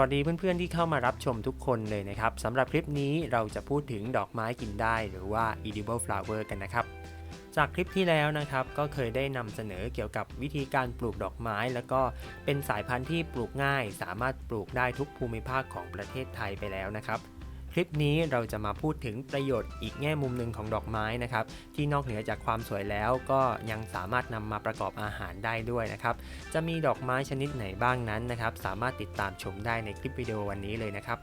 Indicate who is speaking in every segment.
Speaker 1: วัสดีเพื่อนๆที่เข้ามารับชมทุกคนเลยนะครับสำหรับคลิปนี้เราจะพูดถึงดอกไม้กินได้หรือว่า edible flower กันนะครับ จากคลิปที่แล้วนะครับก็เคยได้นำเสนอเกี่ยวกับวิธีการปลูกดอกไม้ แล้วก็เป็นสายพันธุ์ที่ปลูกง่าย สามารถปลูกได้ทุกภูมิภาคของประเทศไทยไปแล้วนะครับ คลิปนี้เราจะมาพูดถึงประโยชน์อีกแง่มุมหนึ่งของดอกไม้นะครับ ที่นอกเหนือจากความสวยแล้วก็ยังสามารถนำมาประกอบอาหารได้ด้วยนะครับ จะมีดอกไม้ชนิดไหนบ้างนั้นนะครับ สามารถติดตามชมได้ในคลิปวิดีโอวันนี้เลยนะครับ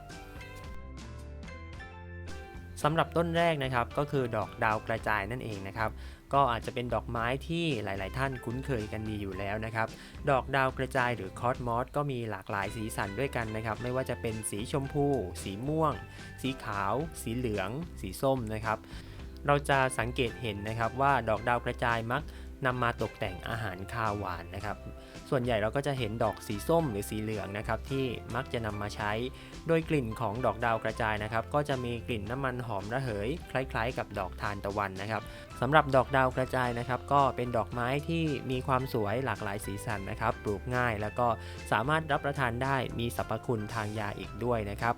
Speaker 1: สำหรับต้นแรกนะครับก็คือดอกดาวกระจายนั่นเองนะครับ ก็อาจจะเป็นดอกไม้ที่หลาย ๆ ท่านคุ้นเคยกันดีอยู่แล้วนะครับ ดอกดาวกระจายหรือคอสมอสก็มีหลากหลายสีสันด้วยกันนะครับ ไม่ว่าจะเป็นสีชมพู สีม่วง สีขาว สีเหลือง สีส้มนะครับ เราจะสังเกตเห็นนะครับว่าดอกดาวกระจายมัก นำมาตกแต่งอาหารคาวหวานนะครับ ส่วนใหญ่เราก็จะเห็นดอกสีส้มหรือสีเหลืองนะครับที่มักจะนำมาใช้ โดยกลิ่นของดอกดาวกระจายนะครับ ก็จะมีกลิ่นน้ำมันหอมระเหย คล้ายๆ กับดอกทานตะวันนะครับสำหรับดอกดาวกระจายนะครับ ก็เป็นดอกไม้ที่มีความสวยหลากหลายสีสันนะครับ ปลูกง่ายแล้วก็สามารถรับประทานได้มีสรรพคุณทางยาอีกด้วยนะครับ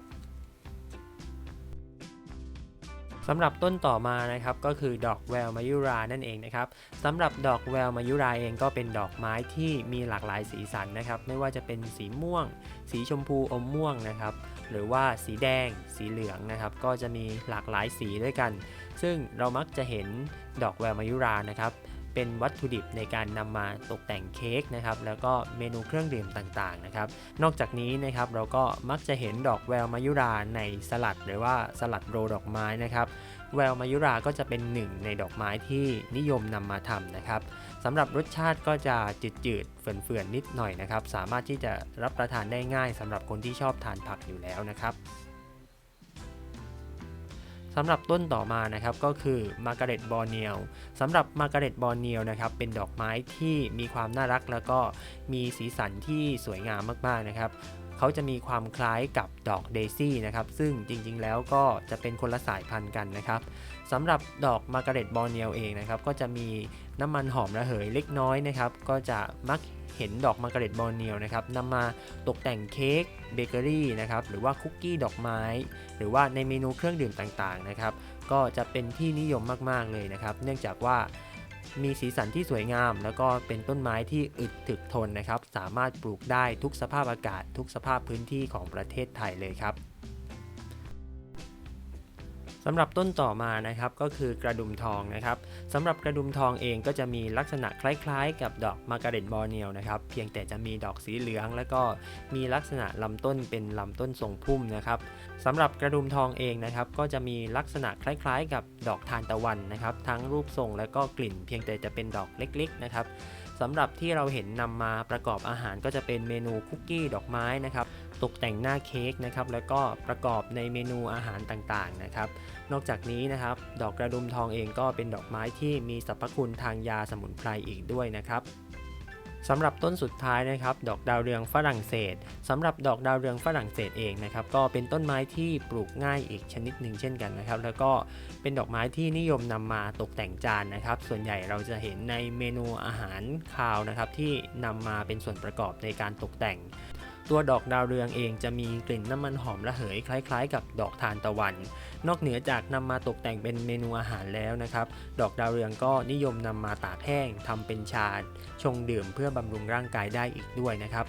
Speaker 1: สำหรับต้นต่อมานะครับก็คือดอกแววมายุรานั่นเองนะครับสำหรับดอกแววมายุราเองก็เป็นดอกไม้ที่มีหลากหลายสีสันนะครับ ไม่ว่าจะเป็นสีม่วง สีชมพูอมม่วงนะครับ หรือว่าสีแดง สีเหลืองนะครับ ก็จะมีหลากหลายสีด้วยกัน ซึ่งเรามักจะเห็นดอกแววมายุรานะครับ เป็นวัตถุดิบในการนำมาตกแต่งเค้กนะครับแล้วก็เมนูเครื่องดื่มต่างๆนะครับนอกจากนี้นะครับเราก็มักจะเห็นดอกแววมายุราในสลัดหรือว่าสลัดโรลดอกไม้นะครับแววมายุราก็จะเป็นหนึ่งในดอกไม้ที่นิยมนำมาทำนะครับสำหรับรสชาติก็จะจืดๆเฟื่อนๆนิดหน่อยนะครับ สามารถที่จะรับประทานได้ง่ายสำหรับคนที่ชอบทานผักอยู่แล้วนะครับ สำหรับต้นต่อมานะครับก็คือมาร์กาเร็ตบอร์เนียลสำหรับมาร์กาเร็ตบอร์เนียลนะครับเป็นดอกไม้ที่มีความน่ารักแล้วก็มีสีสันที่สวยงามมากๆนะครับ เขาจะมีความคล้ายกับดอกเดซี่นะครับ ซึ่งจริงๆแล้วก็จะเป็นคนละสายพันธุ์กันนะครับสำหรับดอกมาร์กาเร็ตบอร์เนียลเองนะครับ ก็จะมีน้ำมันหอมระเหยเล็กน้อยนะครับ ก็จะมักเห็นดอกมาร์กาเร็ตบอร์เนียลนะครับนำมาตกแต่งเค้กเบเกอรี่นะครับ หรือว่าคุกกี้ดอกไม้ หรือว่าในเมนูเครื่องดื่มต่างๆนะครับ ก็จะเป็นที่นิยมมากๆเลยนะครับ เนื่องจากว่า มีสีสันที่สวยงาม แล้วก็เป็นต้นไม้ที่อึดถึกทนนะครับ สามารถปลูกได้ทุกสภาพอากาศ ทุกสภาพพื้นที่ของประเทศไทยเลยครับ สำหรับต้นต่อมานะครับก็คือกระดุมทองนะครับสำหรับกระดุมทองเองก็จะมีลักษณะคล้ายๆ กับดอกมาการเร็ตบอร์เนียลนะครับเพียงแต่จะมีดอกสีเหลือง แล้วก็มีลักษณะลำต้นเป็นลำต้นทรงพุ่มนะครับสำหรับกระดุมทองเองนะครับก็จะมีลักษณะคล้ายๆ กับดอกทานตะวันนะครับทั้งรูปทรงและก็กลิ่น เพียงแต่จะเป็นดอกเล็กๆนะครับสำหรับที่เราเห็นนำมาประกอบอาหารก็จะเป็นเมนูคุกกี้ดอกไม้นะครับ ตกแต่งหน้าเค้กนะครับ แล้วก็ประกอบในเมนูอาหารต่างๆนะครับ นอกจากนี้นะครับ ดอกกระดุมทองเองก็เป็นดอกไม้ที่มีสรรพคุณทางยาสมุนไพรอีกด้วยนะครับสำหรับต้นสุดท้ายนะครับ ดอกดาวเรืองฝรั่งเศสสำหรับดอกดาวเรืองฝรั่งเศสเองนะครับ ก็เป็นต้นไม้ที่ปลูกง่ายอีกชนิดหนึ่งเช่นกันนะครับ แล้วก็เป็นดอกไม้ที่นิยมนำมาตกแต่งจานนะครับ ส่วนใหญ่เราจะเห็นในเมนูอาหารคาวนะครับที่นำมาเป็นส่วนประกอบในการตกแต่ง ตัวดอกดาวเรืองเองจะมีกลิ่นน้ำมันหอมระเหยคล้ายๆ กับดอกทานตะวัน นอกเหนือจากนำมาตกแต่งเป็นเมนูอาหารแล้วนะครับ ดอกดาวเรืองก็นิยมนำมาตากแห้งทำเป็นชาชงดื่มเพื่อบำรุงร่างกายได้อีกด้วยนะครับ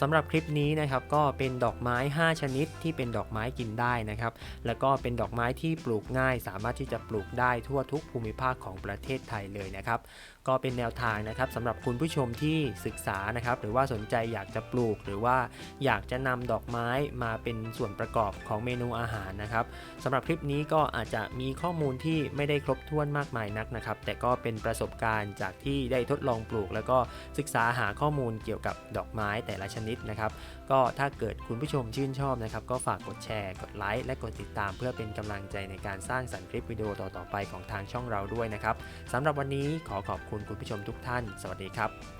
Speaker 1: สำหรับคลิปนี้นะครับก็เป็นดอกไม้ 5 ชนิดที่เป็นดอกไม้กินได้นะครับ แล้วก็เป็นดอกไม้ที่ปลูกง่าย สามารถที่จะปลูกได้ทั่วทุกภูมิภาคของประเทศไทยเลยนะครับ ก็เป็นแนวทางนะครับสำหรับคุณผู้ชมที่ศึกษานะครับ หรือว่าสนใจอยากจะปลูก หรือว่าอยากจะนำดอกไม้มาเป็นส่วนประกอบของเมนูอาหารนะครับสำหรับคลิปนี้ก็อาจจะมีข้อมูลที่ไม่ได้ครบถ้วนมากมายนักนะครับ แต่ก็เป็นประสบการณ์จากที่ได้ทดลองปลูก แล้วก็ศึกษาหาข้อมูลเกี่ยวกับดอกไม้แต่ละชนิดนิดนะครับก็ถ้าเกิดคุณผู้ชมชื่นชอบนะครับก็ฝากกดแชร์กดไลค์และกดติดตาม เพื่อเป็นกำลังใจในการสร้างสรรค์คลิปวิดีโอต่อๆไปของทางช่องเราด้วยนะครับสำหรับวันนี้ขอขอบคุณคุณผู้ชมทุกท่าน สวัสดีครับ